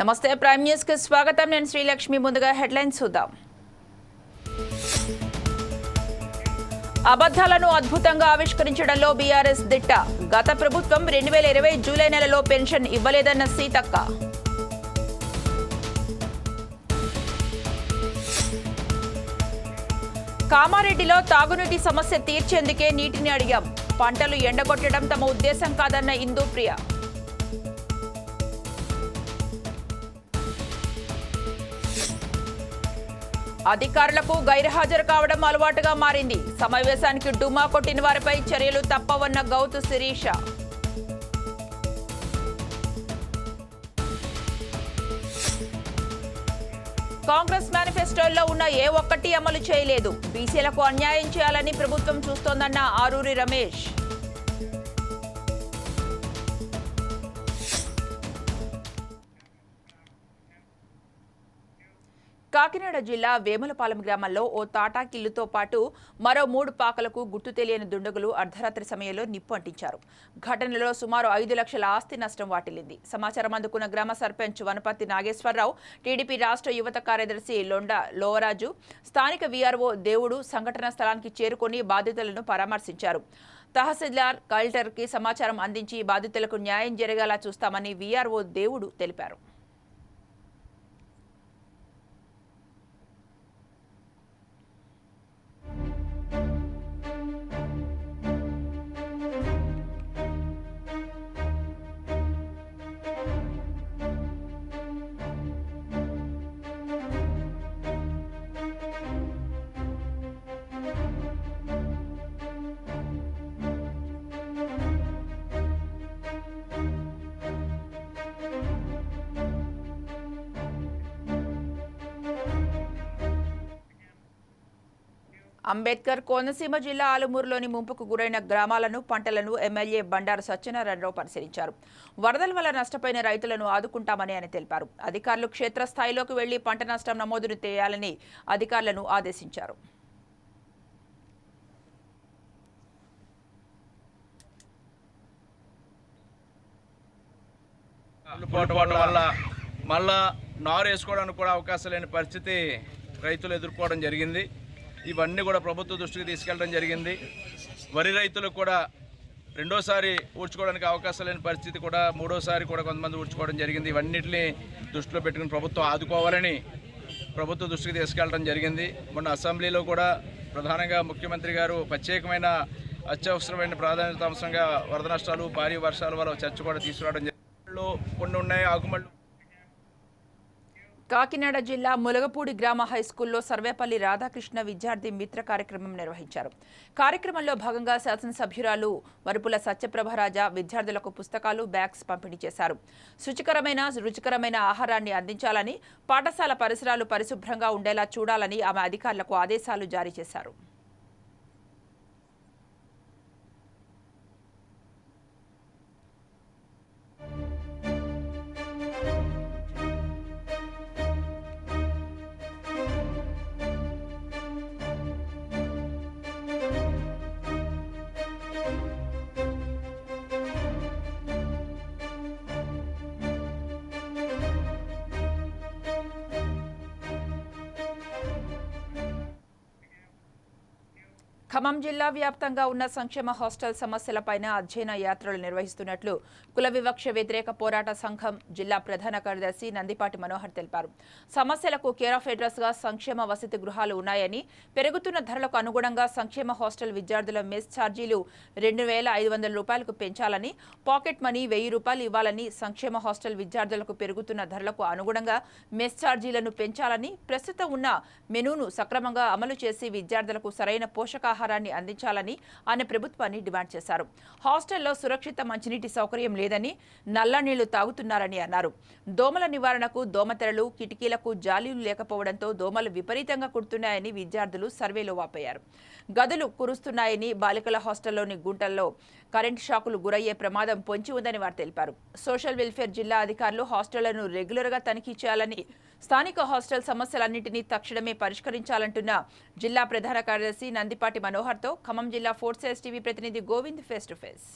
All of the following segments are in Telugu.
నమస్తే ప్రైమ్ న్యూస్కి స్వాగతం. నేను శ్రీలక్ష్మి. ముందుగా హెడ్లైన్స్ చూద్దాం. అబద్ధాలను అద్భుతంగా ఆవిష్కరించడంలో బీఆర్ఎస్ దిట్ట. గత ప్రభుత్వం రెండు వేల ఇరవై జూలై నెలలో పెన్షన్ ఇవ్వలేదన్న సీతక్క. కామారెడ్డిలో తాగునీటి సమస్య తీర్చేందుకే నీటిని అడిగాం. పంటలు ఎండగొట్టడం తమ ఉద్దేశం కాదన్న ఇందూప్రియ. అధికారులకు గైర్హాజరు కావడం అలవాటుగా మారింది. సమావేశానికి డుమా కొట్టిన వారిపై చర్యలు తప్పవన్న గౌతు శిరీష. కాంగ్రెస్ మేనిఫెస్టోల్లో ఉన్న ఏ ఒక్కటి అమలు చేయలేదు. బీసీలకు అన్యాయం చేయాలని ప్రభుత్వం చూస్తోందన్న ఆరూరి రమేష్. కాకినాడ జిల్లా వేములపాలెం గ్రామంలో ఓ తాటాకిల్లుతో పాటు మరో మూడు పాకలకు గుర్తు తెలియని దుండగులు అర్ధరాత్రి సమయంలో నిప్పు అంటించారు. ఘటనలో సుమారు ఐదు లక్షల ఆస్తి నష్టం వాటిల్లింది. సమాచారం అందుకున్న గ్రామ సర్పంచ్ వనపర్తి నాగేశ్వరరావు టీడీపీ రాష్ట్ర యువత కార్యదర్శి లొండ లోవరాజు స్థానిక వీఆర్ఓ దేవుడు సంఘటన స్థలానికి చేరుకొని బాధితులను పరామర్శించారు. తహసీల్దార్ కలెక్టర్కి సమాచారం అందించి బాధితులకు న్యాయం జరిగేలా చూస్తామని వీఆర్ఓ దేవుడు తెలిపారు. అంబేద్కర్ కోనసీమ జిల్లా ఆలుమూరులోని ముంపుకు గురైన గ్రామాలను పంటలను ఎమ్మెల్యే బండారు సత్యనారాయణరావు పరిశీలించారు. వరదల వల్ల నష్టపోయిన రైతులను ఆదుకుంటామని ఆయన తెలిపారు. అధికారులు క్షేత్రస్థాయిలోకి వెళ్ళి పంట నష్టం నమోదును చేయాలని అధికారులను ఆదేశించారు. వల్ల మళ్ళా నారు వేసుకోవడానికి కూడా అవకాశం లేని పరిస్థితి రైతులు ఎదుర్కోవడం జరిగింది. ఇవన్నీ కూడా ప్రభుత్వ దృష్టికి తీసుకెళ్ళడం జరిగింది. వరి రైతులకు కూడా రెండోసారి ఊడ్చుకోవడానికి అవకాశం లేని పరిస్థితి కూడా మూడోసారి కూడా కొంతమంది ఊడ్చుకోవడం జరిగింది. ఇవన్నిటిని దృష్టిలో పెట్టుకుని ప్రభుత్వం ఆదుకోవాలని ప్రభుత్వ దృష్టికి తీసుకెళ్ళడం జరిగింది. మొన్న అసెంబ్లీలో కూడా ప్రధానంగా ముఖ్యమంత్రి గారు ప్రత్యేకమైన అత్యవసరమైన ప్రాధాన్యత అంశంగా వరద నష్టాలు భారీ వర్షాల వల్ల చర్చ కూడా తీసుకురావడం జరిగింది. కొన్ని ఉన్నాయి ఆకుమళ్ళు కాకినాడ జిల్లా ములగపూడి గ్రామ హైస్కూల్లో సర్వేపల్లి రాధాకృష్ణ విద్యార్థి మిత్ర కార్యక్రమం నిర్వహించారు. కార్యక్రమంలో భాగంగా శాసనసభ్యురాలు వరుపుల సత్యప్రభరాజా విద్యార్థులకు పుస్తకాలు బ్యాగ్స్ పంపిణీ చేశారు. శుచికరమైన రుచికరమైన ఆహారాన్ని అందించాలని పాఠశాల పరిసరాలు పరిశుభ్రంగా ఉండేలా చూడాలని ఆమె అధికారులకు ఆదేశాలు జారీ చేశారు. ఖమ్మం జిల్లా వ్యాప్తంగా ఉన్న సంక్షేమ హాస్టల్ సమస్యలపైన అధ్యయన యాత్రలు నిర్వహిస్తున్నట్లు కుల వివక్ష వ్యతిరేక పోరాట సంఘం జిల్లా ప్రధాన కార్యదర్శి నందిపాటి మనోహర్ తెలిపారు. సమస్యలకు కేర్ ఆఫ్ అడ్రస్గా సంక్షేమ వసతి గృహాలు ఉన్నాయని పెరుగుతున్న ధరలకు అనుగుణంగా సంక్షేమ హాస్టల్ విద్యార్థుల మెస్ ఛార్జీలు రెండు వేల ఐదు వందల రూపాయలకు పెంచాలని పాకెట్ మనీ వెయ్యి రూపాయలు ఇవ్వాలని సంక్షేమ హాస్టల్ విద్యార్థులకు పెరుగుతున్న ధరలకు అనుగుణంగా మెస్ ఛార్జీలను పెంచాలని ప్రస్తుతం ఉన్న మెనూను సక్రమంగా అమలు చేసి విద్యార్థులకు సరైన పోషకాహారాన్ని అందించాలని ఆయన ప్రభుత్వాన్ని డిమాండ్ చేశారు. హాస్టల్లో సురక్షిత మంచినీటి సౌకర్యం లేదని నల్ల నీళ్ళు తాగుతున్నారని అన్నారు. దోమల నివారణకు దోమతెరలు కిటికీలకు జాలీలు లేకపోవడంతో దోమలు విపరీతంగా కుడుతున్నాయని విద్యార్థులు సర్వేలో వాపోయారు. గదులు కురుస్తున్నాయని బాలికల హాస్టల్లోని గుంటల్లో కరెంట్ షాకులు గురయ్యే ప్రమాదం పొంచి ఉందని వారు తెలిపారు. సోషల్ వెల్ఫేర్ జిల్లా అధికారులు హాస్టళ్ళను రెగ్యులర్గా తనిఖీ చేయాలని స్థానిక హాస్టల్ సమస్యలన్నింటినీ తక్షణమే పరిష్కరించాలంటున్న జిల్లా ప్రధాన కార్యదర్శి నందిపాటి మనోహర్తో ఖమ్మం జిల్లా ఫోర్త్ టీవీ ప్రతినిధి గోవింద్ ఫేస్ టు ఫేస్.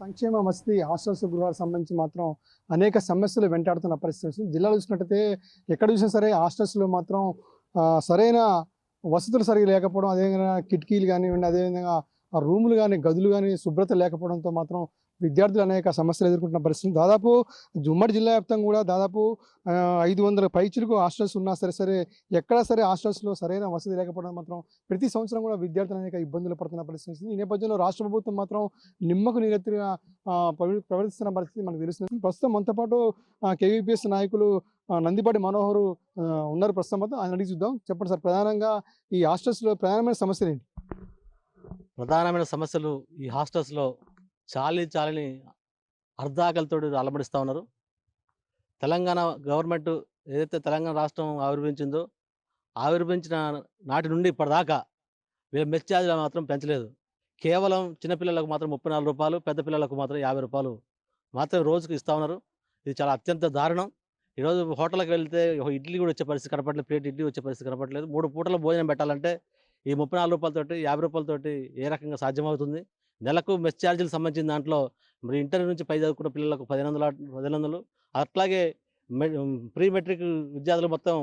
సంక్షేమ వసతి హాస్టల్స్ గృహాలకు సంబంధించి మాత్రం అనేక సమస్యలు వెంటాడుతున్న పరిస్థితి జిల్లాలో చూసినట్టయితే ఎక్కడ చూసినా సరే హాస్టల్స్లో మాత్రం సరైన వసతులు సరిగా లేకపోవడం అదేవిధంగా కిటికీలు కానివ్వండి అదేవిధంగా ఆ రూములు కానీ గదులు కానీ శుభ్రత లేకపోవడంతో మాత్రం విద్యార్థులు అనేక సమస్యలు ఎదుర్కొంటున్న పరిస్థితి. దాదాపు ఉమ్మడి జిల్లా వ్యాప్తంగా కూడా దాదాపు ఐదు వందల పైచులకు హాస్టల్స్ ఉన్నా సరే సరే ఎక్కడా సరే హాస్టల్స్లో సరైన వసతి లేకపోవడం మాత్రం ప్రతి సంవత్సరం కూడా విద్యార్థులు అనేక ఇబ్బందులు పడుతున్న పరిస్థితి ఈ నేపథ్యంలో రాష్ట్ర ప్రభుత్వం మాత్రం నిమ్మకు నీరెత్తిగా ప్రవ- ప్రవర్తిస్తున్న పరిస్థితి మనకు తెలుస్తుంది. ప్రస్తుతం మనతో పాటు కేవీపీఎస్ నాయకులు నందిపాటి మనోహర్ ఉన్నారు ప్రస్తుతం. మాత్రం ఆయన అడిగి చూద్దాం. చెప్పండి సార్ ప్రధానంగా ఈ హాస్టల్స్లో ప్రధానమైన సమస్యలు ఏంటి? ప్రధానమైన సమస్యలు ఈ హాస్టల్స్లో చాలి చాలని అర్ధాకలతో అలమడిస్తూ ఉన్నారు. తెలంగాణ గవర్నమెంట్ ఏదైతే తెలంగాణ రాష్ట్రం ఆవిర్భించిందో ఆవిర్భించిన నాటి నుండి ఇప్పటిదాకా వీళ్ళ మెస్ ఛార్జీలు మాత్రం పెంచలేదు. కేవలం చిన్నపిల్లలకు మాత్రం ముప్పై నాలుగు రూపాయలు పెద్ద పిల్లలకు మాత్రం యాభై రూపాయలు మాత్రం రోజుకు ఇస్తూ ఉన్నారు. ఇది చాలా అత్యంత దారుణం. ఈరోజు హోటల్కి వెళ్తే ఇడ్లీ కూడా వచ్చే పరిస్థితి కనపడలేదు ప్లేట్ ఇడ్లీ వచ్చే పరిస్థితి కనపడలేదు. మూడు పూటల భోజనం పెట్టాలంటే ఈ ముప్పై నాలుగు రూపాయలతోటి యాభై రూపాయలతోటి ఏ రకంగా సాధ్యమవుతుంది? నెలకు మెస్ ఛార్జీలు సంబంధించిన దాంట్లో మరి ఇంటర్ నుంచి పై చదువుకున్న పిల్లలకు పదిహేను వందలు పదిహేను వందలు అట్లాగే మె- ప్రీ మెట్రిక్ విద్యార్థులు మొత్తం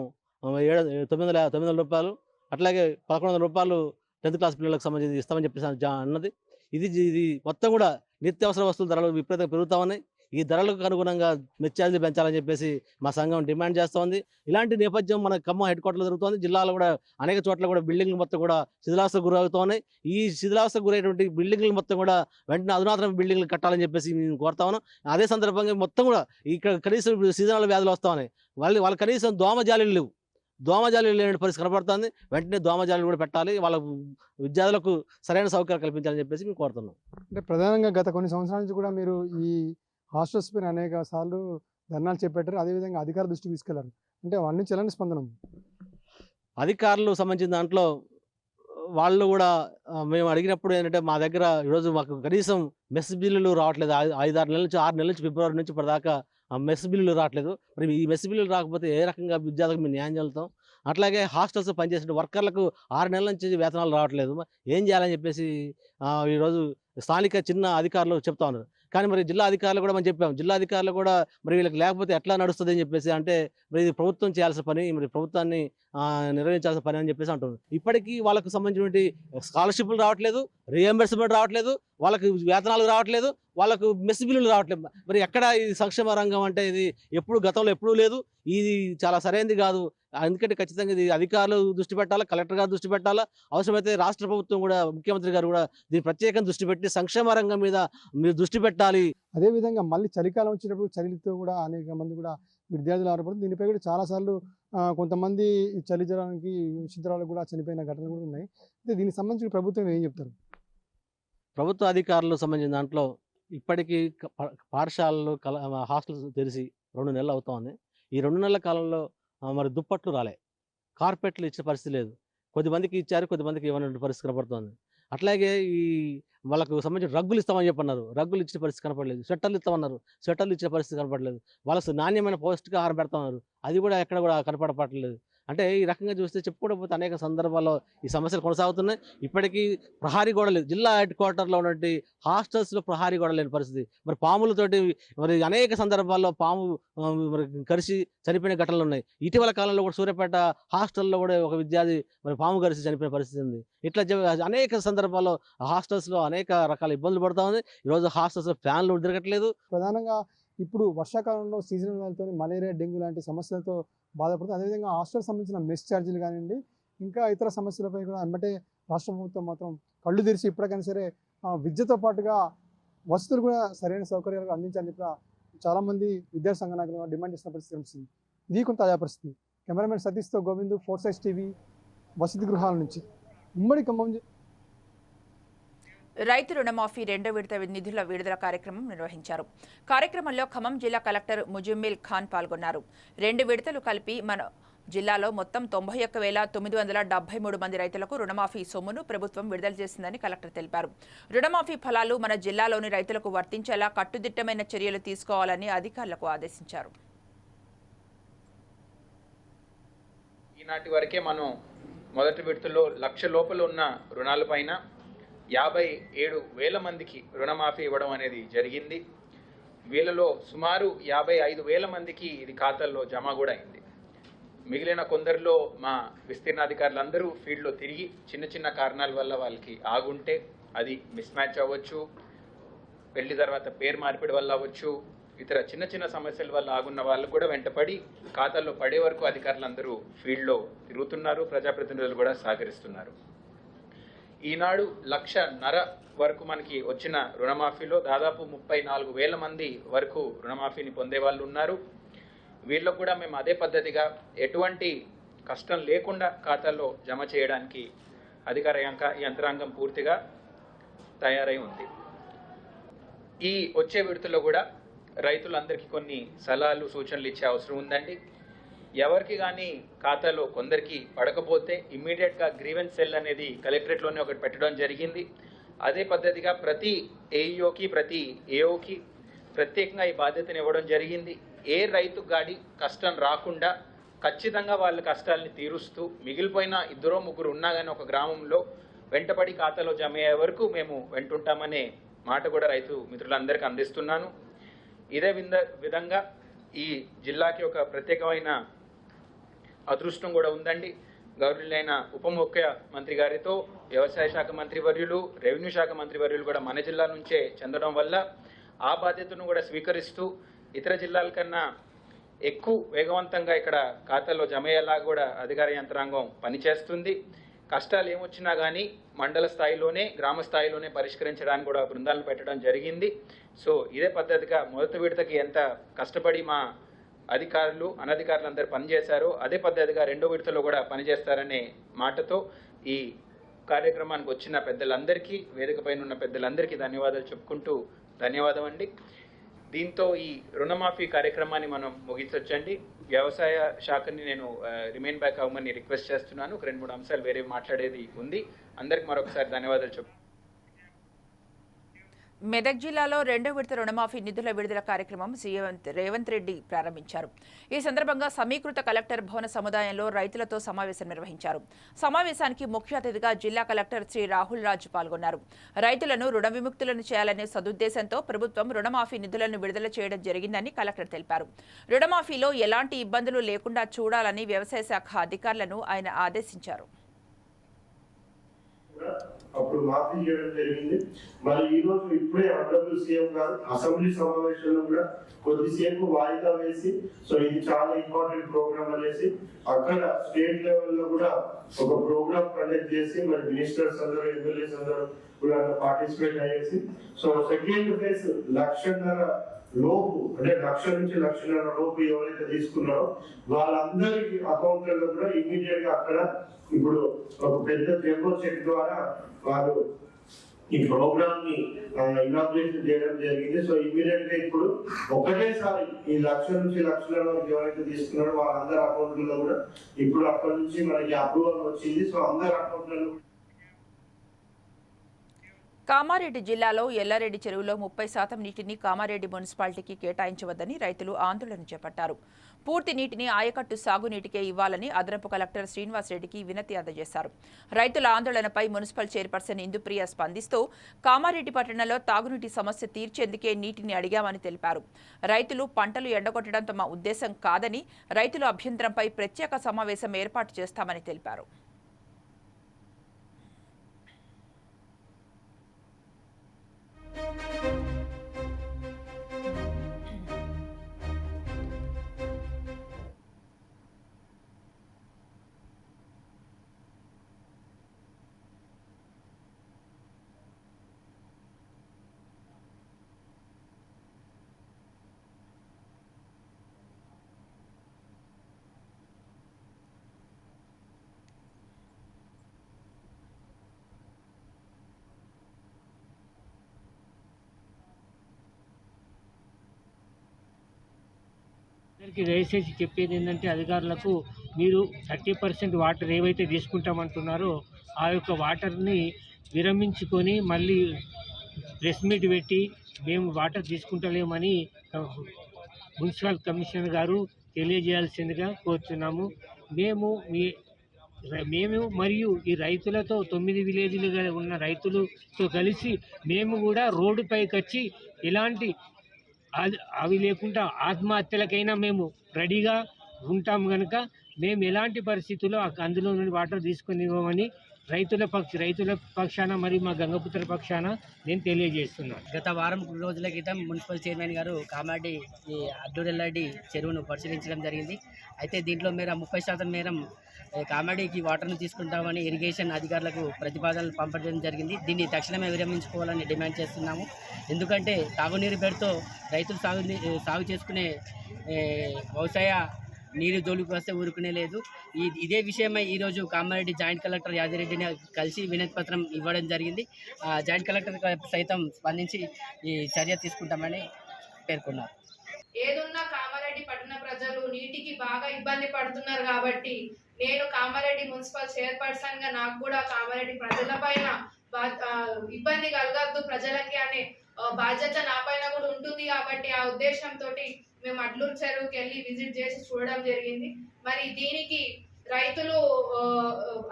ఏడు తొమ్మిది వందల తొమ్మిది వందల రూపాయలు అట్లాగే పదకొండు వందల రూపాయలు టెన్త్ క్లాస్ పిల్లలకు సంబంధించి ఇస్తామని చెప్పేసి అన్నది. ఇది ఇది మొత్తం కూడా నిత్యావసర వస్తువుల ధరలు విపరీతంగా పెరుగుతా ఉన్నాయి. ఈ ధరలకు అనుగుణంగా మెస్ పెంచాలని చెప్పేసి మా సంఘం డిమాండ్ చేస్తోంది. ఇలాంటి నేపథ్యం మన ఖమ్మం హెడ్ క్వార్టర్లో జరుగుతోంది. జిల్లాలో కూడా అనేక చోట్ల కూడా బిల్డింగ్లు మొత్తం కూడా శిథిలావస్థ గురవుతున్నాయి. ఈ శిథిలావస్థ గురైనటువంటి బిల్డింగ్లు మొత్తం కూడా వెంటనే అధునాతన బిల్డింగ్లు కట్టాలని చెప్పేసి మేము కోరుతా ఉన్నాం. అదే సందర్భంగా మొత్తం కూడా ఇక్కడ కనీసం సీజనల్ వ్యాధులు వస్తా ఉన్నాయి. వాళ్ళు వాళ్ళ కనీసం దోమజాలీలు లేవు. దోమజాలీలు లేని పరిస్థితి కనబడుతుంది. వెంటనే దోమజాలీలు కూడా పెట్టాలి. వాళ్ళ విద్యార్థులకు సరైన సౌకర్యాలు కల్పించాలని చెప్పేసి మేము కోరుతున్నాం. అంటే ప్రధానంగా గత కొన్ని సంవత్సరాల నుంచి కూడా మీరు ఈ హాస్టల్స్ పైన అనేక సార్లు ధర్నాలు చేపట్టారు. అదేవిధంగా అధికార దృష్టికి తీసుకెళ్ళారు. అంటే వాళ్ళ నుంచి ఎలాంటి స్పందన ఉంది? అధికారులు సంబంధించిన దాంట్లో వాళ్ళు కూడా మేము అడిగినప్పుడు ఏంటంటే మా దగ్గర ఈరోజు మాకు కనీసం మెస్ బిల్లులు రావట్లేదు. ఐదు ఆరు నెలల నుంచి ఆరు నెలల నుంచి ఫిబ్రవరి నుంచి ఇప్పటిదాకా మెస్ బిల్లులు రావట్లేదు. మరి ఈ మెస్ బిల్లులు రాకపోతే ఏ రకంగా విద్యార్థులకు మేము న్యాయం చేస్తాం అట్లాగే హాస్టల్స్ పనిచేసే వర్కర్లకు ఆరు నెలల నుంచి వేతనాలు రావట్లేదు. ఏం చేయాలని చెప్పేసి ఈరోజు స్థానిక చిన్న అధికారులు చెప్తా ఉన్నారు. కానీ మరి జిల్లా అధికారులు కూడా మనం చెప్పాం. జిల్లా అధికారులు కూడా మరి వీళ్ళకి లేకపోతే ఎట్లా నడుస్తుంది అని చెప్పేసి అంటే మరి ఇది ప్రభుత్వం చేయాల్సిన పని మరి ప్రభుత్వాన్ని నిర్వహించాల్సిన పని అని చెప్పేసి అంటున్నారు. ఇప్పటికీ వాళ్ళకు సంబంధించినటువంటి స్కాలర్షిప్లు రావట్లేదు రియంబర్స్మెంట్ రావట్లేదు వాళ్ళకి వేతనాలు రావట్లేదు వాళ్ళకు మెస్ బిల్లులు రావట్లేదు. మరి ఎక్కడ ఇది సంక్షేమ రంగం అంటే ఇది ఎప్పుడు గతంలో ఎప్పుడూ లేదు. ఇది చాలా సరైనది కాదు. ఎందుకంటే ఖచ్చితంగా ఇది అధికారులు దృష్టి పెట్టాలా కలెక్టర్ గారు దృష్టి పెట్టాలా? అవసరమైతే రాష్ట్ర ప్రభుత్వం కూడా ముఖ్యమంత్రి గారు కూడా దీని ప్రత్యేకంగా దృష్టి పెట్టి సంక్షేమ రంగం మీద మీరు దృష్టి పెట్టాలి. అదేవిధంగా మళ్ళీ చలికాలం వచ్చేటప్పుడు చలితో కూడా అనేక మంది కూడా విద్యార్థులు ఆరపడుతుంది దీనిపై కూడా చాలాసార్లు కొంతమంది చలి జ్వరానికి విచిత్రాలు కూడా చనిపోయిన ఘటనలు కూడా ఉన్నాయి. అయితే దీనికి సంబంధించి ప్రభుత్వం ఏం చెప్తారు? ప్రభుత్వ అధికారులకు సంబంధించిన దాంట్లో ఇప్పటికీ పాఠశాలలు కల హాస్టల్స్ తెరిచి రెండు నెలలు అవుతోంది. ఈ రెండు నెలల కాలంలో మరి దుప్పట్లు రాలే. కార్పెట్లు ఇచ్చే పరిస్థితి లేదు. కొద్దిమందికి ఇచ్చారు కొద్దిమందికి ఇవ్వనటువంటి పరిస్థితి కనపడుతోంది. అట్లాగే ఈ వాళ్ళకు సంబంధించిన రగ్గులు ఇస్తామని చెప్పన్నారు. రగ్గులు ఇచ్చిన పరిస్థితి కనపడలేదు. స్వెట్టర్లు ఇస్తామన్నారు. స్వెట్టర్లు ఇచ్చిన పరిస్థితి కనపడలేదు. వాళ్ళకు నాణ్యమైన పౌష్టికాహారం పెడతామన్నారు. అది కూడా ఎక్కడ కూడా కనపడపట్లేదు అంటే ఈ రకంగా చూస్తే చెప్పుకోకపోతే అనేక సందర్భాల్లో ఈ సమస్యలు కొనసాగుతున్నాయి. ఇప్పటికీ ప్రహారీ గోడ లేదు. జిల్లా హెడ్ క్వార్టర్లో ఉన్నటువంటి హాస్టల్స్లో ప్రహారీ గోడ లేని పరిస్థితి. మరి పాములతోటి మరి అనేక సందర్భాల్లో పాము మరి కరిసి చనిపోయిన ఘటనలు ఉన్నాయి. ఇటీవల కాలంలో కూడా సూర్యాపేట హాస్టల్లో కూడా ఒక విద్యార్థి మరి పాము కరిసి చనిపోయిన పరిస్థితి ఉంది. ఇట్లా అనేక సందర్భాల్లో హాస్టల్స్లో అనేక రకాల ఇబ్బందులు పడుతూ ఉంది. ఈరోజు హాస్టల్స్లో ఫ్యాన్లు తిరగట్లేదు. ప్రధానంగా ఇప్పుడు వర్షాకాలంలో సీజనల్తో మలేరియా డెంగ్యూ లాంటి సమస్యలతో బాధపడుతుంది అదేవిధంగా హాస్టల్ సంబంధించిన మెస్ ఛార్జీలు కానివ్వండి ఇంకా ఇతర సమస్యలపై కూడా వెంబటే రాష్ట్ర ప్రభుత్వం మాత్రం కళ్ళు తెరిచి ఇప్పటికైనా సరే విద్యతో పాటుగా వసతులు కూడా సరైన సౌకర్యాలు అందించాలని చెప్పి చాలామంది విద్యార్థి సంఘ నాయకులు డిమాండ్ చేసిన పరిస్థితి కనిపిస్తుంది. ఇది కొంత తాజా పరిస్థితి. కెమెరామెన్ సతీష్తో గోవింద్ ఫోర్ సైజ్ టీవీ వసతి గృహాల నుంచి. ఉమ్మడి ఖమ్మం రైతు రుణమాఫీ రెండో విడత నిధుల విడుదల కార్యక్రమం నిర్వహించారు. కార్యక్రమంలో ఖమ్మం జిల్లా కలెక్టర్ ముజమ్మిల్ ఖాన్ పాల్గొన్నారు. రెండు విడతలు కలిపి మన జిల్లాలో మొత్తం తొంభై ఒక్క వేల తొమ్మిది వందల డెబ్బై మూడు మంది రైతులకు రుణమాఫీ సొమ్మును ప్రభుత్వం విడుదల చేసిందని కలెక్టర్ తెలిపారు. రుణమాఫీ ఫలాలు మన జిల్లాలోని రైతులకు వర్తించేలా కట్టుదిట్టమైన చర్యలు తీసుకోవాలని అధికారులకు ఆదేశించారు. ఈనాటి వరకే మనం మొదటి విడతలో లక్ష లోపల ఉన్న రుణాలపైన యాభై ఏడు వేల మందికి రుణమాఫీ ఇవ్వడం అనేది జరిగింది. వీళ్ళలో సుమారు యాభై ఐదు వేల మందికి ఇది ఖాతాల్లో జమ కూడా అయింది. మిగిలిన కొందరిలో మా విస్తీర్ణాధికారులందరూ ఫీల్డ్లో తిరిగి చిన్న చిన్న కారణాల వల్ల వాళ్ళకి ఆగుంటే అది మిస్ మ్యాచ్ అవ్వచ్చు. పెళ్ళి తర్వాత పేరు మార్పిడి వల్ల అవ్వచ్చు. ఇతర చిన్న చిన్న సమస్యల వల్ల ఆగున్న వాళ్ళు కూడా వెంటపడి ఖాతాల్లో పడే వరకు అధికారులందరూ ఫీల్డ్లో తిరుగుతున్నారు. ప్రజాప్రతినిధులు కూడా సహకరిస్తున్నారు. ఈనాడు లక్ష నర వరకు మనకి వచ్చిన రుణమాఫీలో దాదాపు ముప్పై నాలుగు వేల మంది వరకు రుణమాఫీని పొందే వాళ్ళు ఉన్నారు. వీళ్ళకు కూడా మేము అదే పద్ధతిగా ఎటువంటి కష్టం లేకుండా ఖాతాల్లో జమ చేయడానికి అధికార యంత్రాంగం పూర్తిగా తయారై ఉంది. ఈ వచ్చే విడతలో కూడా రైతులందరికీ కొన్ని సలహాలు సూచనలు ఇచ్చే అవసరం ఉందండి. ఎవరికి కానీ ఖాతాలో కొందరికి పడకపోతే ఇమ్మీడియట్గా గ్రీవెన్స్ సెల్ అనేది కలెక్టరేట్లోనే ఒకటి పెట్టడం జరిగింది. అదే పద్ధతిగా ప్రతి ఏఈఓకి ప్రతి ఏఓకి ప్రత్యేకంగా ఈ బాధ్యతను ఇవ్వడం జరిగింది. ఏ రైతు గాడి కష్టం రాకుండా ఖచ్చితంగా వాళ్ళ కష్టాలని తీరుస్తూ మిగిలిపోయిన ఇద్దరో ముగ్గురు ఉన్నా కానీ ఒక గ్రామంలో వెంటపడి ఖాతాలో జమ అయ్యే వరకు మేము వెంటుంటామనే మాట కూడా రైతు మిత్రులందరికీ అందిస్తున్నాను. ఇదే విధంగా ఈ జిల్లాకి ఒక ప్రత్యేకమైన అదృష్టం కూడా ఉందండి. గౌరవులైన ఉప ముఖ్యమంత్రి గారితో వ్యవసాయ శాఖ మంత్రి వర్యులు రెవెన్యూ శాఖ మంత్రి వర్యులు కూడా మన జిల్లా నుంచే చెందడం వల్ల ఆ బాధ్యతను కూడా స్వీకరిస్తూ ఇతర జిల్లాల కన్నా ఎక్కువ వేగవంతంగా ఇక్కడ ఖాతాలో జమ అయ్యేలా కూడా అధికార యంత్రాంగం పనిచేస్తుంది. కష్టాలు ఏమొచ్చినా కానీ మండల స్థాయిలోనే గ్రామ స్థాయిలోనే పరిష్కరించడానికి కూడా బృందాలను పెట్టడం జరిగింది. సో ఇదే పద్ధతిగా మొదటి విడతకి ఎంత కష్టపడి మా అధికారులు అనధికారులు అందరూ పనిచేశారో. అదే పద్ధతిగా రెండో విడతలో కూడా పనిచేస్తారనే మాటతో ఈ కార్యక్రమానికి వచ్చిన పెద్దలందరికీ వేదిక పైన ఉన్న పెద్దలందరికీ ధన్యవాదాలు చెప్పుకుంటూ ధన్యవాదం అండి దీంతో ఈ రుణమాఫీ కార్యక్రమాన్ని మనం ముగించవచ్చండి వ్యవసాయ శాఖని నేను రిమైన్ బ్యాక్ అవ్వమని రిక్వెస్ట్ చేస్తున్నాను. ఒక రెండు మూడు అంశాలు వేరే మాట్లాడేది ఉంది. అందరికి మరొకసారి ధన్యవాదాలు చెప్పు మెదక్ జిల్లాలో రెండో విడత రుణమాఫీ నిధుల విడుదల కార్యక్రమం సీఎం రేవంత్ రెడ్డి ప్రారంభించారు. ఈ సందర్భంగా సమీకృత కలెక్టర్ భవన సముదాయంలో రైతులతో సమావేశం నిర్వహించారు. సమావేశానికి ముఖ్య అతిథిగా జిల్లా కలెక్టర్ శ్రీ రాహుల్ రాజు పాల్గొన్నారు. రైతులను రుణ విముక్తులను చేయాలనే సదుద్దేశంతో ప్రభుత్వం రుణమాఫీ నిధులను విడుదల చేయడం జరిగిందని కలెక్టర్ తెలిపారు. రుణమాఫీలో ఎలాంటి ఇబ్బందులు లేకుండా చూడాలని వ్యవసాయ శాఖ అధికారులను ఆయన ఆదేశించారు. అప్పుడు మాఫీ చేయడం జరిగింది. మరి ఈ రోజు ఇప్పుడే ఆనరబుల్ సీఎం గారు అసెంబ్లీ సమావేశంలో కూడా కొద్దిసేపు వాయిదా వేసి సో ఇది చాలా ఇంపార్టెంట్ ప్రోగ్రామ్ అనేసి అక్కడ స్టేట్ లెవెల్లో కూడా ఒక ప్రోగ్రామ్ కండక్ట్ చేసి మరి మినిస్టర్స్ అందరూ ఎమ్మెల్యేస్ అందరూ కూడా పార్టిసిపేట్ అయ్యేసి సో సెకండ్ ఫేజ్ లక్షన్నర లోపు అంటే లక్ష నుంచి లక్షన్నర లోపు ఎవరైతే తీసుకున్నారో వాళ్ళందరికి అకౌంట్లలో కూడా ఇమీడియట్గా అక్కడ ఇప్పుడు ఒక పెద్ద జంబో చెక్ ద్వారా వారు ఈ ప్రోగ్రామ్ని ఇనాగ్రేషన్ చేయడం జరిగింది. సో ఇమీడియట్గా ఇప్పుడు ఒకటేసారి ఈ లక్ష నుంచి లక్షల వరకు ఎవరైతే తీసుకున్నారో వాళ్ళందరి అకౌంట్లలో కూడా ఇప్పుడు అక్కడి నుంచి మనకి అప్రూవల్ వచ్చింది. సో అందరి అకౌంట్లలో కామారెడ్డి జిల్లాలో ఎల్లారెడ్డి చెరువులో ముప్పై శాతం నీటిని కామారెడ్డి మున్సిపాలిటీకి కేటాయించవద్దని రైతులు ఆందోళన చేపట్టారు. పూర్తి నీటిని ఆయకట్టు సాగునీటికే ఇవ్వాలని అదనపు కలెక్టర్ శ్రీనివాసరెడ్డికి వినతి అందజేశారు. రైతుల ఆందోళనపై మున్సిపల్ చైర్పర్సన్ ఇందుప్రియ స్పందిస్తూ కామారెడ్డి పట్టణంలో తాగునీటి సమస్య తీర్చేందుకే నీటిని అడిగామని తెలిపారు. రైతులు పంటలు ఎండగొట్టడం తమ ఉద్దేశం కాదని రైతుల అభ్యంతరంపై ప్రత్యేక సమావేశం ఏర్పాటు చేస్తామని తెలిపారు. Música అందరికీ దయచేసి చెప్పేది ఏంటంటే అధికారులకు మీరు థర్టీ పర్సెంట్ వాటర్ ఏవైతే తీసుకుంటామంటున్నారో ఆ యొక్క వాటర్ని విరమించుకొని మళ్ళీ ప్రెస్ మీట్ పెట్టి మేము వాటర్ తీసుకుంటలేమని మున్సిపల్ కమిషనర్ గారు తెలియజేయాల్సిందిగా కోరుతున్నాము మేము మీ మేము మరియు ఈ రైతులతో తొమ్మిది విలేజ్లుగా ఉన్న రైతులతో కలిసి మేము కూడా రోడ్డుపైకి వచ్చి ఎలాంటి అవి లేకుండా ఆత్మహత్యలకైనా మేము రెడీగా ఉంటాం కనుక మేము ఎలాంటి పరిస్థితుల్లో అందులో నుండి వాటర్ తీసుకొని ఇవ్వమని రైతుల పక్ష రైతుల పక్షాన మరియు మా గంగపుత్ర పక్షాన నేను తెలియజేస్తున్నాను. గత వారం రోజుల క్రితం మున్సిపల్ చైర్మన్ గారు కామాడి ఈ అడ్డూరెల్లాడి చెరువును పరిశీలించడం జరిగింది. అయితే దీంట్లో మేర ముప్పై శాతం మేర కామాడికి వాటర్ను తీసుకుంటామని ఇరిగేషన్ అధికారులకు ప్రతిపాదనలు పంపడం జరిగింది. దీన్ని తక్షణమే విరమించుకోవాలని డిమాండ్ చేస్తున్నాము. ఎందుకంటే తాగునీరు పేరుతో రైతులు సాగు సాగు చేసుకునే వ్యవసాయ నీరు జోలికి వస్తే ఊరుకునే లేదు. ఇదే విషయమై ఈరోజు కామారెడ్డి జాయింట్ కలెక్టర్ యాదిరెడ్డిని కలిసి వినతి పత్రం ఇవ్వడం జరిగింది. ఆ జాయింట్ కలెక్టర్ సైతం స్పందించి ఈ చర్య తీసుకుంటామని పేర్కొన్నారు. ఏదున్నా కామారెడ్డి పట్టణ ప్రజలు నీటికి బాగా ఇబ్బంది పడుతున్నారు కాబట్టి నేను కామారెడ్డి మున్సిపల్ చైర్పర్సన్గా నాకు కూడా కామారెడ్డి ప్రజల పైన ఇబ్బంది కలగద్దు ప్రజలకి అనే బాధ్యత నా పైన కూడా ఉంటుంది కాబట్టి ఆ ఉద్దేశంతో మేము అడ్లూరు చెరువుకి వెళ్ళి విజిట్ చేసి చూడడం జరిగింది. మరి దీనికి రైతులు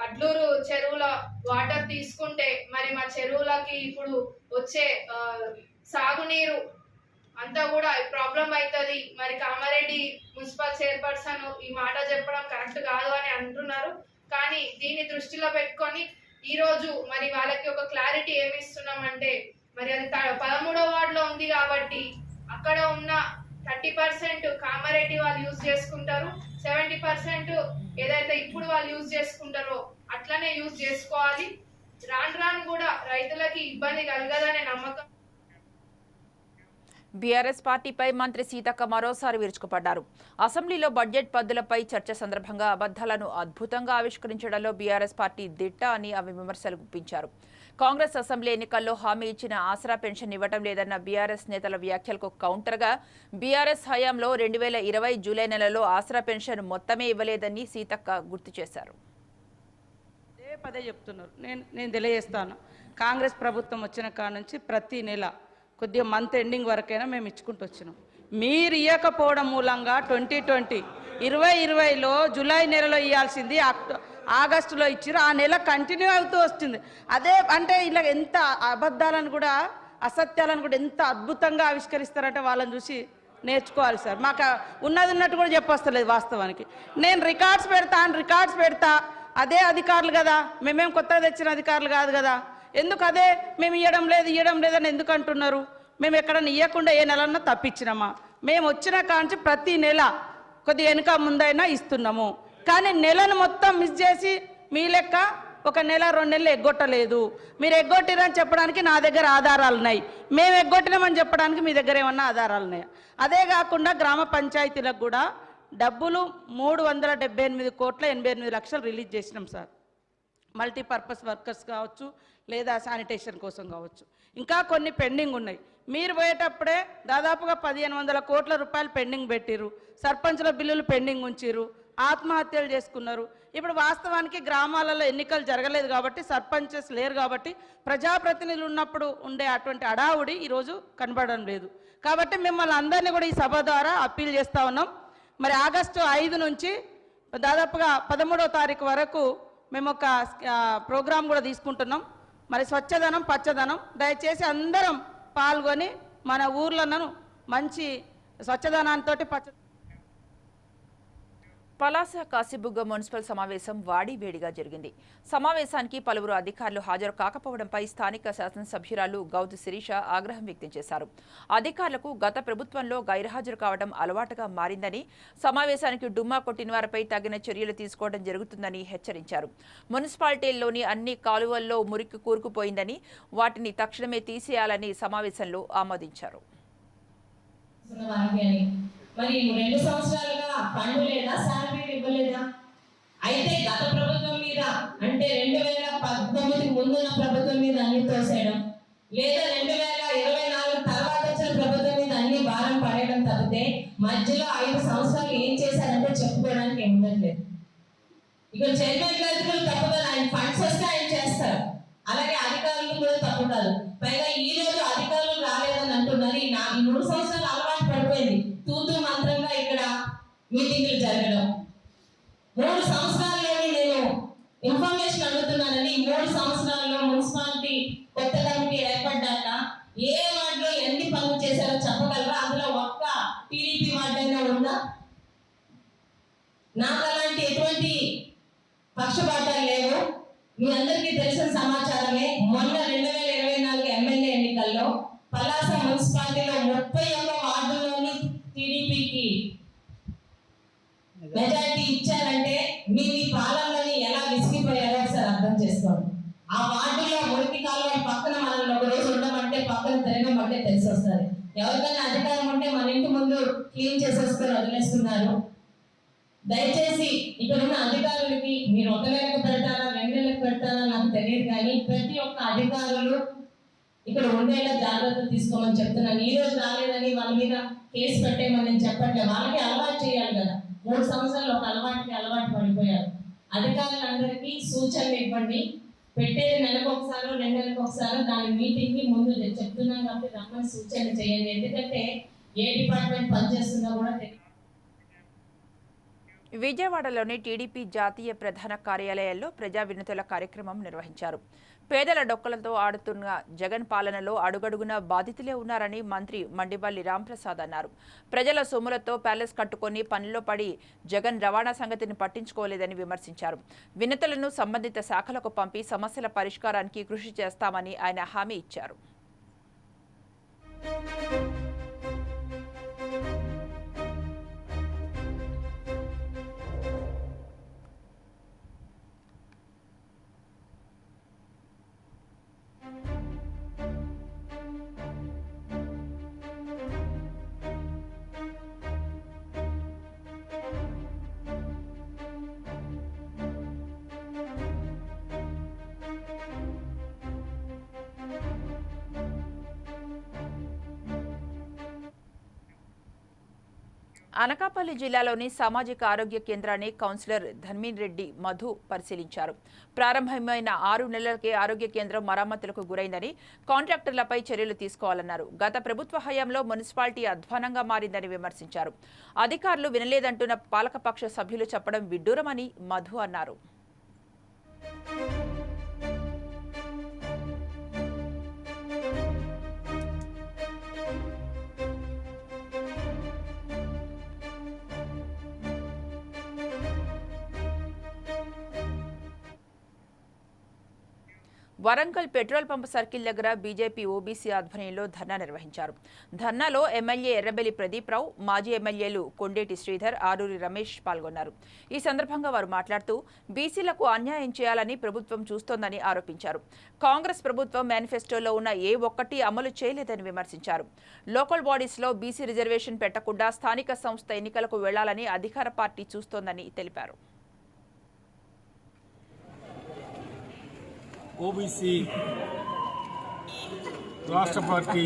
అడ్లూరు చెరువుల వాటర్ తీసుకుంటే మరి మా చెరువులకి ఇప్పుడు వచ్చే సాగునీరు అంతా కూడా ప్రాబ్లం అవుతుంది. మరి కామారెడ్డి మున్సిపల్ చైర్పర్సన్ ఈ మాట చెప్పడం కరెక్ట్ కాదు అని అంటున్నారు. కానీ దీన్ని దృష్టిలో పెట్టుకొని ఈరోజు మరి వాళ్ళకి ఒక క్లారిటీ ఏమి ఇస్తున్నామంటే మరి అది పదమూడో వార్డులో ఉంది కాబట్టి అక్కడ ఉన్న థర్టీ పర్సెంట్ కామారెడ్డి వాళ్ళు యూజ్ చేసుకుంటారు. సెవెంటీ పర్సెంట్ ఏదైతే ఇప్పుడు వాళ్ళు యూజ్ చేసుకుంటారో అట్లనే యూజ్ చేసుకోవాలి. రాను రాను కూడా రైతులకి ఇబ్బంది కలగదనే నమ్మకం. బీఆర్ఎస్ పార్టీపై మంత్రి సీతక్క మరోసారి విరుచుకుపడ్డారు. అసెంబ్లీలో బడ్జెట్ పద్దులపై చర్చ సందర్భంగా అబద్ధాలను అద్భుతంగా ఆవిష్కరించడంలో బీఆర్ఎస్ పార్టీ దిట్ట అని అవి విమర్శలు గుప్పించారు. కాంగ్రెస్ అసెంబ్లీ ఎన్నికల్లో హామీ ఇచ్చిన ఆసరా పెన్షన్ ఇవ్వడం లేదన్న బీఆర్ఎస్ నేతల వ్యాఖ్యలకు కౌంటర్గా బీఆర్ఎస్ హయాంలో రెండు వేల ఇరవై జూలై నెలలో ఆసరా పెన్షన్ మొత్తమే ఇవ్వలేదని సీతక్క గుర్తు చేశారు. అదే పదే చెప్తున్నారు. నేను నేను తెలియజేస్తాను. కాంగ్రెస్ ప్రభుత్వం వచ్చిన కాడ నుంచి ప్రతి నెల కొద్దిగా మంత్ ఎండింగ్ వరకైనా మేము ఇచ్చుకుంటూ వచ్చినాం. మీరు ఇవ్వకపోవడం మూలంగా ట్వంటీ ట్వంటీ ఇరవై ఇరవైలో జూలై నెలలో ఇవ్వాల్సింది అక్టో ఆగస్టులో ఇచ్చారు ఆ నెల కంటిన్యూ అవుతూ వస్తుంది. అదే అంటే ఇలా ఎంత అబద్ధాలను కూడా అసత్యాలను కూడా ఎంత అద్భుతంగా ఆవిష్కరిస్తారంటే వాళ్ళని చూసి నేర్చుకోవాలి సార్. మాకు ఉన్నది ఉన్నట్టు కూడా చెప్పొస్తలేదు వాస్తవానికి. నేను రికార్డ్స్ పెడతా అని రికార్డ్స్ పెడతా అదే అధికారులు కదా. మేమేం కొత్తగా తెచ్చిన అధికారులు కాదు కదా. ఎందుకు అదే? మేము ఇవ్వడం లేదు ఇవ్వడం లేదని ఎందుకు అంటున్నారు? మేము ఎక్కడన్నా ఇవ్వకుండా ఏ నెలన్నా తప్పించినామా? మేము వచ్చిన కాంచి ప్రతి నెల కొద్ది వెనుక ముందైనా ఇస్తున్నాము. కానీ నెలను మొత్తం మిస్ చేసి మీ లెక్క ఒక నెల రెండు నెలలు ఎగ్గొట్టలేదు. మీరు ఎగ్గొట్టిరని చెప్పడానికి నా దగ్గర ఆధారాలు ఉన్నాయి. మేము ఎగ్గొట్టినామని చెప్పడానికి మీ దగ్గర ఏమన్నా ఆధారాలు ఉన్నాయా? అదే కాకుండా గ్రామ పంచాయతీలకు కూడా డబ్బులు మూడు వందల డెబ్బై ఎనిమిది కోట్ల ఎనభై ఎనిమిది లక్షలు రిలీజ్ చేసినాం సార్. మల్టీపర్పస్ వర్కర్స్ కావచ్చు లేదా శానిటేషన్ కోసం కావచ్చు. ఇంకా కొన్ని పెండింగ్ ఉన్నాయి. మీరు పోయేటప్పుడే దాదాపుగా పదిహేను వందల కోట్ల రూపాయలు పెండింగ్ పెట్టిరు సర్పంచుల బిల్లులు పెండింగ్ ఉంచిరు ఆత్మహత్యలు చేసుకున్నారు. ఇప్పుడు వాస్తవానికి గ్రామాలలో ఎన్నికలు జరగలేదు కాబట్టి సర్పంచెస్ లేరు కాబట్టి ప్రజాప్రతినిధులు ఉన్నప్పుడు ఉండే అటువంటి అడావుడి ఈరోజు కనబడడం లేదు. కాబట్టి మిమ్మల్ని అందరినీ కూడా ఈ సభ ద్వారా అప్పీల్ చేస్తూ ఉన్నాం. మరి ఆగస్టు ఐదు నుంచి దాదాపుగా పదమూడవ తారీఖు వరకు మేము ఒక ప్రోగ్రాం కూడా తీసుకుంటున్నాం. మరి స్వచ్ఛదనం పచ్చదనం దయచేసి అందరం పాల్గొని మన ఊర్లను మంచి స్వచ్ఛదనంతో పచ్చ పలాస కాశీబుగ్గ మున్సిపల్ సమావేశం వాడి వేడిగా జరిగింది. సమావేశానికి పలువురు అధికారులు హాజరు కాకపోవడంపై స్థానిక శాసనసభ్యురాలు గౌతు శిరీష ఆగ్రహం వ్యక్తం చేశారు. అధికారులకు గత ప్రభుత్వంలో గైర్హాజరు కావడం అలవాటుగా మారిందని సమావేశానికి డుమ్మా కొట్టిన వారిపై తగిన చర్యలు తీసుకోవడం జరుగుతుందని హెచ్చరించారు. మున్సిపాలిటీల్లోని అన్ని కాలువల్లో మురికి కూరుకుపోయిందని వాటిని తక్షణమే తీసేయాలని సమావేశంలో ఆమోదించారు. మరి రెండు సంవత్సరాలుగా ఫండ్ లేదా శాలరీ ఇవ్వలేదా? అయితే గత ప్రభుత్వం మీద అంటే రెండు వేల పంతొమ్మిది ముందున్న ప్రభుత్వం మీద అన్ని తోసేయడం లేదా రెండు వేల ఇరవై నాలుగు తర్వాత వచ్చిన ప్రభుత్వం మీద అన్ని భారం పడేయడం తప్పితే మధ్యలో ఐదు సంవత్సరాలు ఏం చేశారంటే చెప్పుకోవడానికి ఏం ఉండట్లేదు. ఇక్కడ చైర్మన్ గారికి కూడా ఆయన ఫండ్స్ వస్తే ఆయన చేస్తారు. అలాగే అధికారులు కూడా తప్పుతారు పైగా ఈ రోజు అధికారులు రాలేదని అంటున్నారు. ఈ మూడు సంవత్సరాలు మున్సిపాలిటీ కొత్త ఏర్పడ్డాక ఏ వార్డులో ఎన్ని పనులు చేశారో చెప్పగలరా? అందులో ఒక్క టీడీపీ వార్డు అయినా ఉందా? నాకు అలాంటి ఎటువంటి పక్షపాతాలు లేవు. మీ అందరికీ తెలిసిన సమాచారమే మొన్న రెండు వేల ఇరవై నాలుగు ఎమ్మెల్యే ఎన్నికల్లో పలాస మున్సిపాలిటీలో ముప్పై ఒక్క వార్డుల్లోని టీడీపీకి మెజారిటీ ఇచ్చారంటే మీ మీ పాలనలోని ఎలా విసిగిపోయారో ఒకసారి అర్థం చేసుకోండి. ఆ వార్డులో పక్కన తెలిసి వస్తుంది ఎవరికైనా అధికారం ఉంటే మన ఇంటి ముందు క్లీన్ చేసేసుకొని వదిలేస్తున్నారు. దయచేసి ఇక్కడ ఉన్న అధికారులకి మీరు ఒక నెలకు పెడతారా రెండు నెలలకు పెడతారా నాకు తెలియదు కానీ ప్రతి ఒక్క అధికారులు ఇక్కడ ఉండేలా జాగ్రత్తలు తీసుకోమని చెప్తున్నాను. ఈ రోజు రాలేదని వాళ్ళ మీద కేసు పెట్టేయమని నేను చెప్పట్లే. వాళ్ళకి అలవాటు చేయాలి కదా. మూడు సంవత్సరాలు ఒక అలవాటుకి అలవాటు పడిపోయారు. అధికారులందరికీ సూచనలు ఇవ్వండి. పెట్టేది నెలకు ఒకసారో రెండు నెలలకు ఒకసారో దాని మీటింగ్కి ముందు నేను చెప్తున్నాను కాబట్టి రమ్మని సూచన చేయండి. ఎందుకంటే ఏ డిపార్ట్మెంట్ పనిచేస్తుందో కూడా తెలియదు విజయవాడలోని టీడీపీ జాతీయ ప్రధాన కార్యాలయాల్లో ప్రజా వినతుల కార్యక్రమం నిర్వహించారు. పేదల డొక్కలతో ఆడుతున్న జగన్ పాలనలో అడుగడుగున బాధితులే ఉన్నారని మంత్రి మండివల్లి రాంప్రసాద్ అన్నారు. ప్రజల సొమ్ములతో ప్యాలెస్ కట్టుకొని పనిలో పడి జగన్ రవాణా సంగతిని పట్టించుకోలేదని విమర్శించారు. వినతులను సంబంధిత శాఖలకు పంపి సమస్యల పరిష్కారానికి కృషి చేస్తామని ఆయన హామీ ఇచ్చారు. అనకాపల్లి జిల్లాలోని సామాజిక ఆరోగ్య కేంద్రాన్ని కౌన్సిలర్ ధన్మీన్ రెడ్డి మధు పరిశీలించారు. ప్రారంభమైన ఆరు నెలలకే ఆరోగ్య కేంద్రం మరమ్మతులకు గురైందని కాంట్రాక్టర్లపై చర్యలు తీసుకోవాలన్నారు. గత ప్రభుత్వ హయాంలో మున్సిపాలిటీ అధ్వానంగా మారిందని విమర్శించారు. అధికారులు వినలేదంటున్న పాలకపక్ష సభ్యులు చెప్పడం విడ్డూరమని మధు అన్నారు. వరంగల్ పెట్రోల్ పంప్ సర్కిల్ దగ్గర బీజేపీ ఓబీసీ ఆధ్వర్యంలో ధర్నా నిర్వహించారు. ధర్నాలో ఎమ్మెల్యే ఎర్రబెల్లి ప్రదీప్ రావు మాజీ ఎమ్మెల్యేలు కొండేటి శ్రీధర్ ఆరూరి రమేష్ పాల్గొన్నారు. ఈ సందర్భంగా వారు మాట్లాడుతూ బీసీలకు అన్యాయం చేయాలని ప్రభుత్వం చూస్తోందని ఆరోపించారు. కాంగ్రెస్ ప్రభుత్వం మేనిఫెస్టోలో ఉన్న ఏ ఒక్కటి అమలు చేయలేదని విమర్శించారు. లోకల్ బాడీస్లో బీసీ రిజర్వేషన్ పెట్టకుండా స్థానిక సంస్థ ఎన్నికలకు వెళ్ళాలని అధికార పార్టీ చూస్తోందని తెలిపారు. ఓబీసీ రాష్ట్ర పార్టీ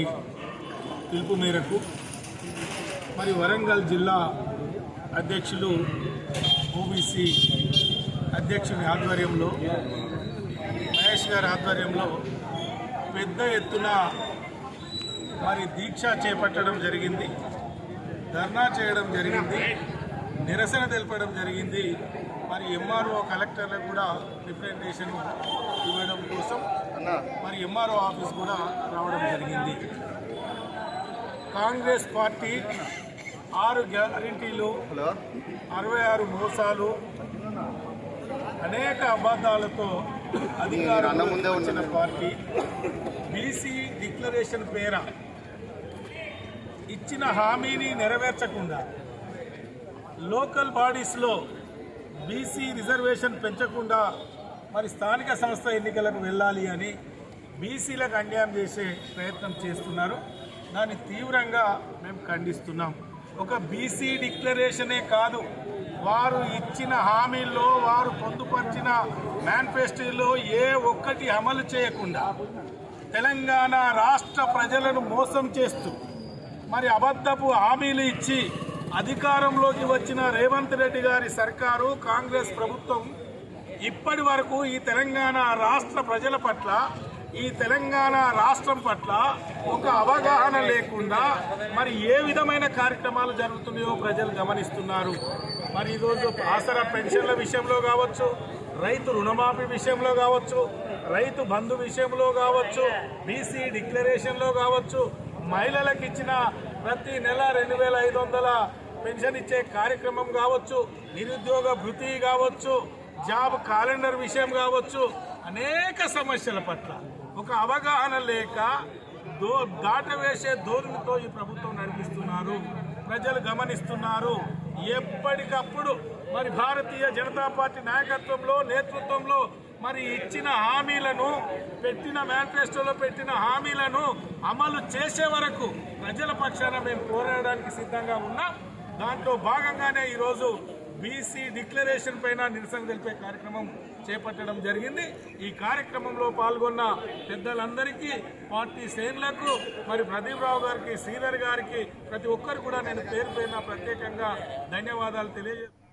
పిలుపు మేరకు మరి వరంగల్ జిల్లా అధ్యక్షులు ఓబీసీ అధ్యక్షుని ఆధ్వర్యంలో మహేష్ గారి ఆధ్వర్యంలో పెద్ద ఎత్తున మరి దీక్ష చేపట్టడం జరిగింది ధర్నా చేయడం జరిగింది నిరసన తెలపడం జరిగింది. మరి ఎంఆర్ఓ కలెక్టర్లకు కూడా రిప్రజెంటేషన్ ఇవ్వడం కోసం మరి ఎంఆర్ఓ ఆఫీస్ కూడా రావడం జరిగింది. కాంగ్రెస్ పార్టీ ఆరు గ్యారంటీలు అరవై ఆరు మోసాలు అనేక అబద్ధాలతో అధికారంలో వచ్చిన పార్టీ బీసీ డిక్లరేషన్ పేర ఇచ్చిన హామీని నెరవేర్చకుండా లోకల్ బాడీస్లో బీసీ రిజర్వేషన్ పెంచకుండా మరి స్థానిక సంస్థ ఎన్నికలకు వెళ్ళాలి అని బీసీలకు అన్యాయం చేసే ప్రయత్నం చేస్తున్నారు. దాన్ని తీవ్రంగా మేము ఖండిస్తున్నాం. ఒక బీసీ డిక్లరేషనే కాదు వారు ఇచ్చిన హామీల్లో వారు పొందుపరిచిన మేనిఫెస్టోలో ఏ ఒక్కటి అమలు చేయకుండా తెలంగాణ రాష్ట్ర ప్రజలను మోసం చేస్తూ మరి అబద్ధపు హామీలు ఇచ్చి అధికారంలోకి వచ్చిన రేవంత్ రెడ్డి గారి సర్కారు కాంగ్రెస్ ప్రభుత్వం ఇప్పటి వరకు ఈ తెలంగాణ రాష్ట్ర ప్రజల పట్ల ఈ తెలంగాణ రాష్ట్రం పట్ల ఒక అవగాహన లేకుండా మరి ఏ విధమైన కార్యక్రమాలు జరుగుతున్నాయో ప్రజలు గమనిస్తున్నారు. మరి ఈరోజు ఆసరా పెన్షన్ల విషయంలో కావచ్చు రైతు రుణమాఫీ విషయంలో కావచ్చు రైతు బంధు విషయంలో కావచ్చు బీసీ డిక్లరేషన్లో కావచ్చు మహిళలకు ఇచ్చిన ప్రతి నెల రెండు వేల ఐదు వందల పెన్షన్ ఇచ్చే కార్యక్రమం కావచ్చు నిరుద్యోగ భృతి కావచ్చు జాబ్ క్యాలెండర్ విషయం కావచ్చు అనేక సమస్యల పట్ల. ఒక అవగాహన లేక దో దాటవేసే ధోరణితో ఈ ప్రభుత్వం నడిపిస్తున్నారు. ప్రజలు గమనిస్తున్నారు. ఎప్పటికప్పుడు మరి భారతీయ జనతా పార్టీ నాయకత్వంలో నేతృత్వంలో మరి ఇచ్చిన హామీలను పెట్టిన మేనిఫెస్టోలో పెట్టిన హామీలను అమలు చేసే వరకు ప్రజల పక్షాన మేము పోరాడడానికి సిద్ధంగా ఉన్నాం. దాంట్లో భాగంగానే ఈరోజు బీసీ డిక్లరేషన్ పైన నిరసన తెలిపే కార్యక్రమం చేపట్టడం జరిగింది. ఈ కార్యక్రమంలో పాల్గొన్న పెద్దలందరికీ పార్టీ శ్రేణులకు మరి ప్రదీప్ రావు గారికి సీనియర్ గారికి ప్రతి ఒక్కరు కూడా నేను పేరు పైన ప్రత్యేకంగా ధన్యవాదాలు తెలియజేస్తున్నాను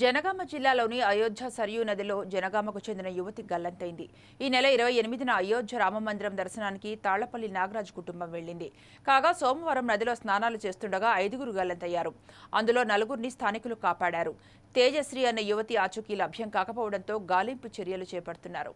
జనగామ జిల్లాలోని అయోధ్య సరియూ నదిలో జనగామకు చెందిన యువతి గల్లంతైంది. ఈ నెల ఇరవై ఎనిమిదిన అయోధ్య రామమందిరం దర్శనానికి తాళ్ళపల్లి నాగరాజ్ కుటుంబం వెళ్ళింది కాగా సోమవారం నదిలో స్నానాలు చేస్తుండగా ఐదుగురు గల్లంతయ్యారు. అందులో నలుగురిని స్థానికులు కాపాడారు. తేజశ్రీ అన్న యువతి ఆచూకీ లభ్యం కాకపోవడంతో గాలింపు చర్యలు చేపడుతున్నారు.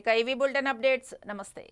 ఇక ఇవి బులెటిన్ అప్డేట్స్. నమస్తే.